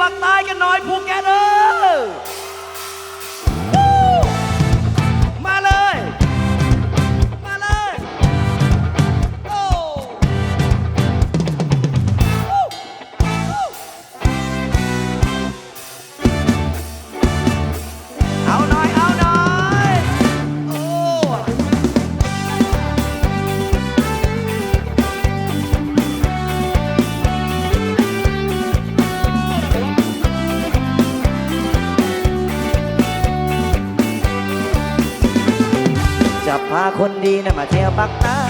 ปากใต้กันหน่อยพวกแกเด้อ พาคนดีนะมาเที่ยวปักใต้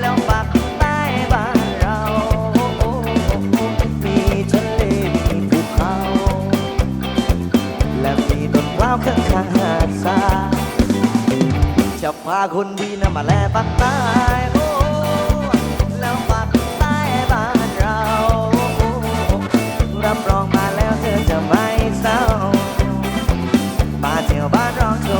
แล้วปักใต้บ้านเรามีทะเลมีภูเขา และมีต้นกล้าวข้างข้างหาดทรายจะพาคนดีนะมาแลปักใต้แล้วปักใต้บ้านเรา รับรองมาแล้วเธอจะไม่เศร้า มาเที่ยวบ้านเราเธอ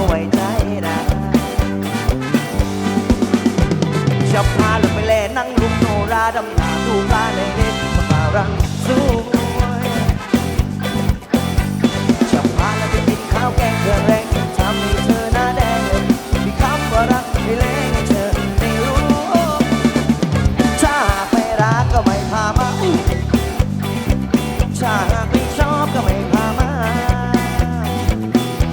ดำน้ำดูปลาในเล็ดปลารังสวยจะพาเราไปกินข้าวแกงเครื่อแรงที่ทำให้เธอหน้าแดงมีคำว่ารักให้เล่นให้เธอได้รู้ถ้าไม่รักก็ไม่พามาถ้าหากไม่ชอบก็ไม่พามา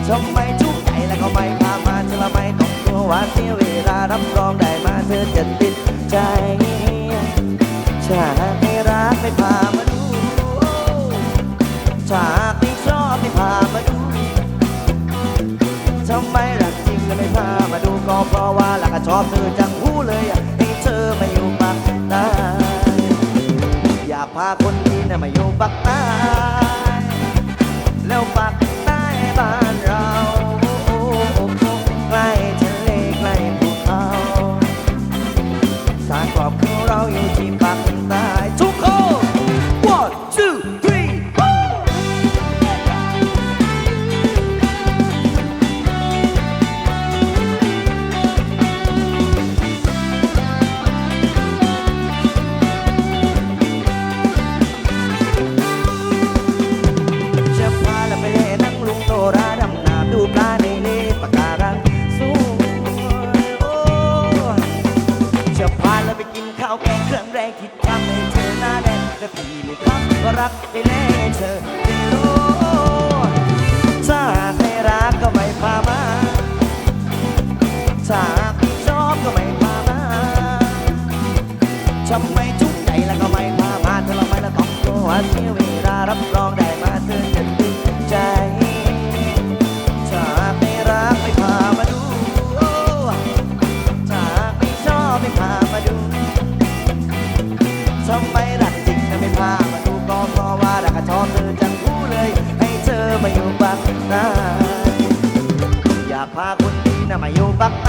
ทำไมทุกใจแล้วก็ไม่พามาเธอละไม่ต้องกลัวว่าเสียเวลารับรอง ก็ชอบเธอจังหูเลยให้เธอมาอยู่ปักใต้อยากพาคนดีน่ะมาอยู่ปักใต้ งเครื่องแรงที่ทำให้เธอหน้าแดงและพี่ไม่ครับก็รักได้เล่เธอไม่รู้ถ้าไม่รักก็ไม่พามาถ้าไม่ชอบก็ไม่พามาทำไมทุกใจแล้วก็ไม่พามาเธอเราไม่ละต้องกลัวเสียเว คน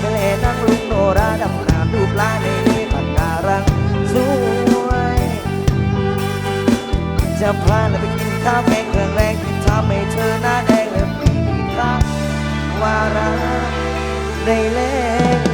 ไปเล่นนั่งลุงโนราดำน้ำดูปลาในปากการังสวยจะพาเราไปกินข้าวแกงเครื่องแรงที่ทำให้เธอหน้าแดงและมีคำว่ารักได้เล่ง